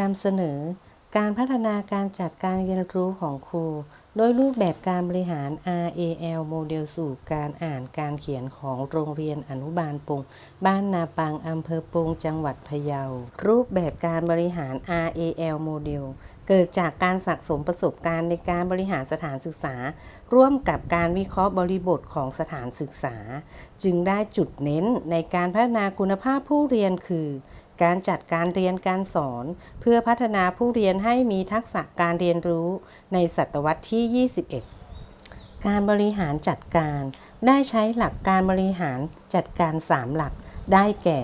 นำเสนอ การพัฒนาการจัดการเรียนรู้ของครู โดยรูปแบบการบริหาร RAL โมเดลสู่การอ่านการเขียนของโรงเรียนอนุบาลปงบ้านนาปังอำเภอปงจังหวัดพะเยา รูปแบบการบริหาร RAL โมเดลเกิดจากการสะสมประสบการณ์ในการบริหารสถานศึกษา ร่วมกับการวิเคราะห์บริบทของสถานศึกษา จึงได้จุดเน้นในการพัฒนาคุณภาพผู้เรียนคือ การจัดการเรียนการสอน เพื่อพัฒนาผู้เรียนให้มีทักษะการเรียนรู้ในศตวรรษที่ 21 การบริหารจัดการ ได้ใช้หลักการบริหารจัดการ 3 หลักได้แก่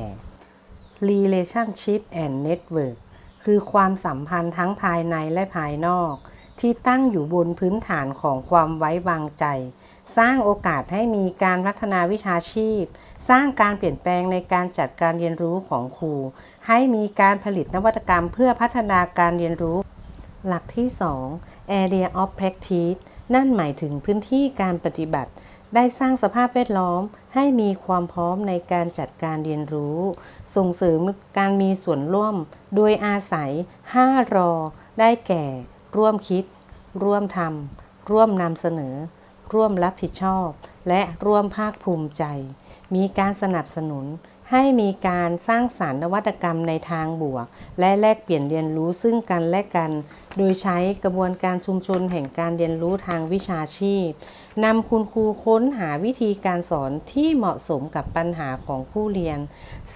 relationship and network คือความสัมพันธ์ทั้งภายในและภายนอก ที่ตั้งอยู่บนพื้นฐานของความไว้วางใจ สร้างโอกาสให้มีการพัฒนาวิชาชีพ สร้างการเปลี่ยนแปลงในการจัดการเรียนรู้ของครู ให้มีการผลิตนวัตกรรมเพื่อพัฒนาการเรียนรู้ หลักที่ 2 area of practice นั่นหมายถึงพื้นที่การปฏิบัติ ได้สร้างสภาพแวดล้อม ให้มีความพร้อมในการจัดการเรียนรู้ ส่งเสริมการมีส่วนร่วม โดยอาศัย 5 รอ ได้แก่ ร่วมคิด ร่วมทำร่วมนำเสนอ ร่วมรับผิดชอบ และร่วมภาคภูมิใจ มีการสนับสนุนให้มีการสร้างสารรค์นวัตกรรมในทางบวก และแลกเปลี่ยนเรียนรู้ซึ่งกันและกัน โดยใช้กระบวนการชุมชนแห่งการเรียนรู้ทางวิชาชีพนำคุณครูค้นหาวิธีการสอนที่เหมาะสมกับปัญหาของผู้เรียน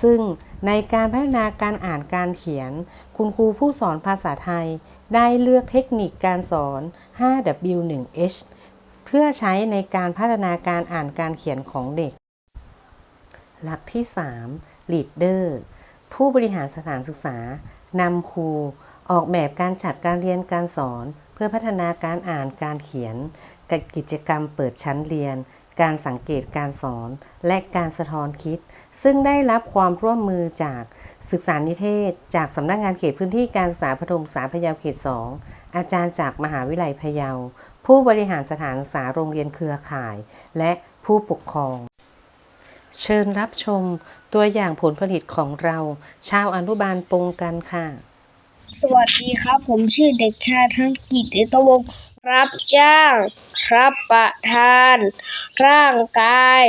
ซึ่งในการพัฒนาการอ่านการเขียน คุณครูผู้สอนภาษาไทย ได้เลือกเทคนิคการสอน 5W1H เพื่อใช้ในการพัฒนาการอ่านการเขียนของเด็ก หลักที่ 3 Leader ผู้บริหารสถานศึกษานำครู ออกแบบการจัดการเรียนการสอน เพื่อพัฒนาการอ่านการเขียนกับกิจกรรมเปิดชั้นเรียน การสังเกตการสอน และการสะท้อนคิด ซึ่งได้รับความร่วมมือจากศึกษานิเทศ จากสำนักงานเขตพื้นที่การศึกษาปฐมศึกษาพะเยาเขต 2 อาจารย์จากมหาวิทยาลัยพะเยา ผู้บริหารสถานศึกษาโรงเรียนเครือข่าย และผู้ปกครอง เชิญรับชมตัวอย่างผลผลิตของเรา ชาวอนุบาลปงกันค่ะ สวัสดีครับ ผมชื่อเด็กชายธนกิจเอตวงศ์รับจ้าง รับประทาน ร่างกาย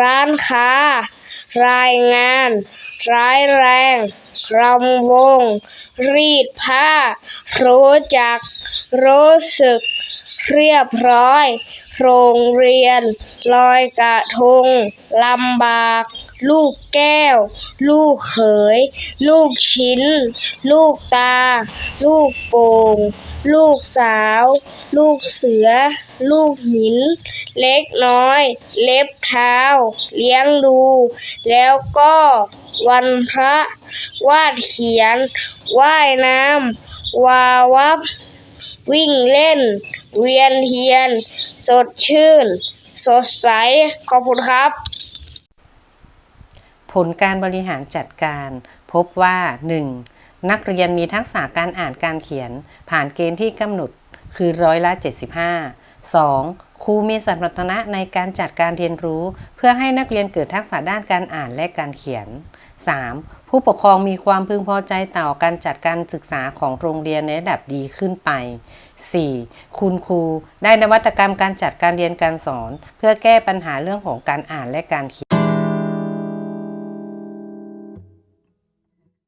ร้านค้า รายงาน ร้ายแรง รำวง รีดผ้า รู้จัก รู้สึก เรียบร้อย โรงเรียน ลอยกระทงลำบาก ลูกแก้ว ลูกเขย ลูกชิ้น ลูกตา ลูกโป่ง ลูกสาว ลูกเสือ ลูกหิน เล็กน้อย เล็บเท้า เลี้ยงดู แล้วก็วันพระ วาดเขียน ว่ายน้ำ วาวับ วิ่งเล่น เวียนเทียน สดชื่น สดใส ขอบคุณครับ ผลการบริหารจัดการ พบว่า 1. นักเรียนมีทักษะการอ่านการเขียน ผ่านเกณฑ์ที่กำหนดคือร้อยละ 75 2. ครูมีสมรรถนะในการจัดการเรียนรู้ เพื่อให้นักเรียนเกิดทักษะด้านการอ่านและการเขียน 3. ผู้ปกครองมีความพึงพอใจต่อการจัดการศึกษาของโรงเรียนในระดับดีขึ้นไป 4. คุณครูได้นวัตกรรมการจัดการเรียนการสอน เพื่อแก้ปัญหาเรื่องของการอ่านและการเขียน